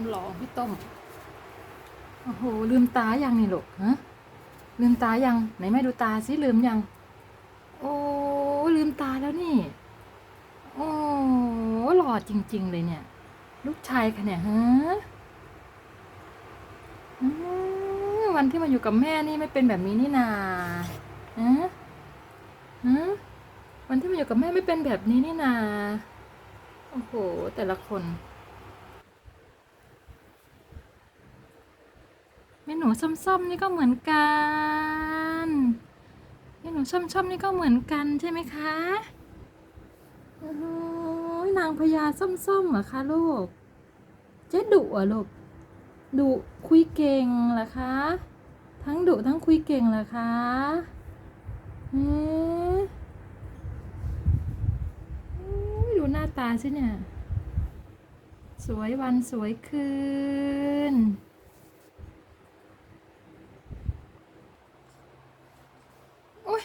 ำหล่อพี่ต้มโอ้โหลืมตายังนี่ลูกฮะลืมตายังไหนแม่ดูตาสิลืมยัง โอ้ลืมตาแล้วนี่ โอ้หล่อจริง ๆ เลยเนี่ย ลูกชายค่ะเนี่ยฮะวันที่มาอยู่กับแม่นี่ไม่เป็นแบบนี้นี่นาฮะฮะวันที่มาอยู่กับแม่ไม่เป็นแบบนี้นี่นาโอ้โห แต่ละคน ม่หนูส้มๆนี่ก็เหมือนกันแม่หนูส้มๆนี่ก็เหมือนกันใช่ไหมคะโอ้ยนางพญาส้มๆเหรอคะลูกเจ๊ดุเหรอะลูกดุคุยเก่งเหรอคะ ทั้งดุทั้งคุยเก่งเหรอคะเอ๊ะโอ้ยดูหน้าตาสิเนี่ย สวยวันสวยคืน โอ๊ย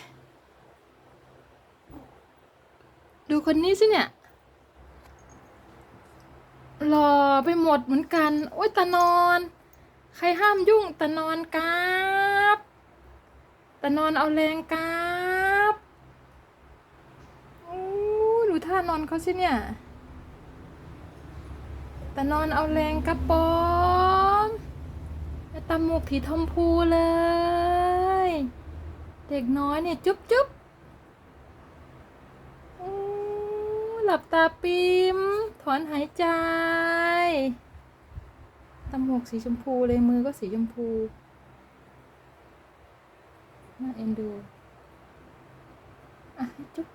ดูคนนี้สิเนี่ยหล่อไปหมดเหมือนกัน โอ๊ยตานอน ใครห้ามยุ่งตานอนกราบตานอนเอาแรงกราบโอ้ดูท่านอนเขาสิเนี่ยตานอนเอาแรงกระปอมตาหมวกถีทอมพูเลย เด็กน้อยเนี่ยจุ๊บจุ๊บอู้ห ลับตาปิมถอนหายใจตำหมวกสีชมพูเลยมือก็สีชมพูน่าเอ็นดู อะจุ๊บ